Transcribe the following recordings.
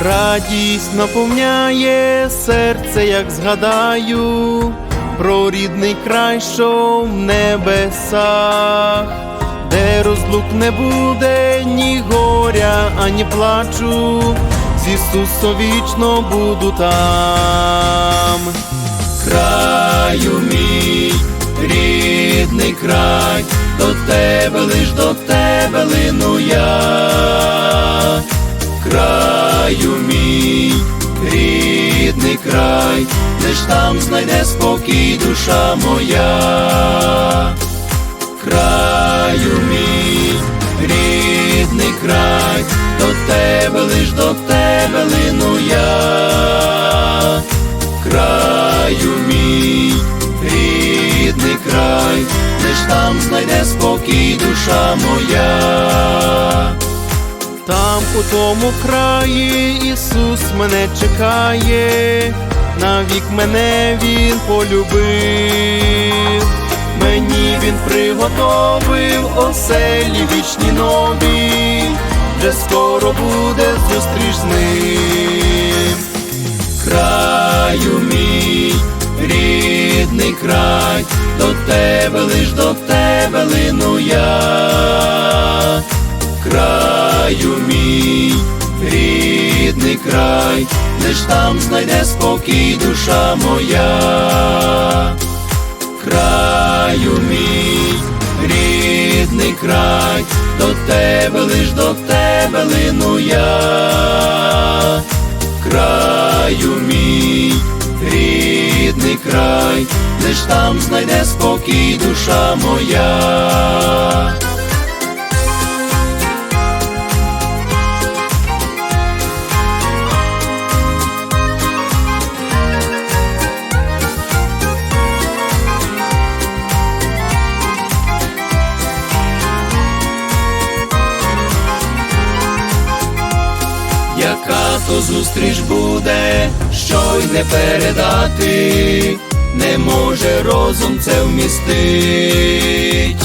Радість наповняє серце, як згадаю, про рідний край, що в небесах, де розлук не буде ні горя, ані плачу, з Ісусом вічно буду там. Краю мій, рідний край, до тебе лиш до тебе лину я край, лиш там знайде спокій душа моя, краю мій, рідний край, до тебе лиш до тебе лину я, краю мій, рідний край, лиш там знайде спокій душа моя. Там у тому краї Ісус мене чекає, навік мене Він полюбив, мені Він приготовив оселі вічні нові, вже скоро буде зустріч з ним. Краю мій, рідний край, до тебе лиш до тебе лину я краю мій, рідний край, лиш там знайде спокій душа моя, краю мій, рідний край, до тебе лиш до тебе лину я, краю мій, рідний край, лиш там знайде спокій душа моя. То зустріч буде, що й не передати, не може розум це вмістить.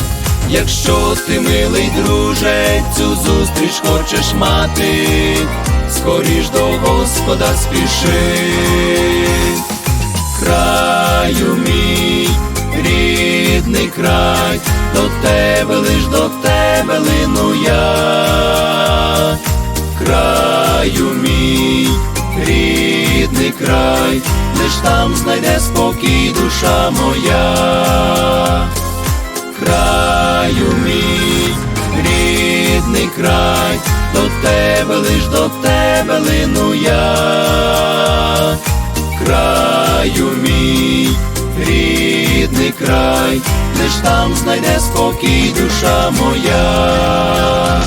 Якщо ти, милий друже, цю зустріч хочеш мати, скоріш до Господа спіши. Краю мій, рідний край, до тебе лиш до тебе лину я краю мій, рідний край, лиш там знайде спокій душа моя, краю мій, рідний край, до тебе лиш до тебе лину я, краю мій, рідний край, лиш там знайде спокій душа моя.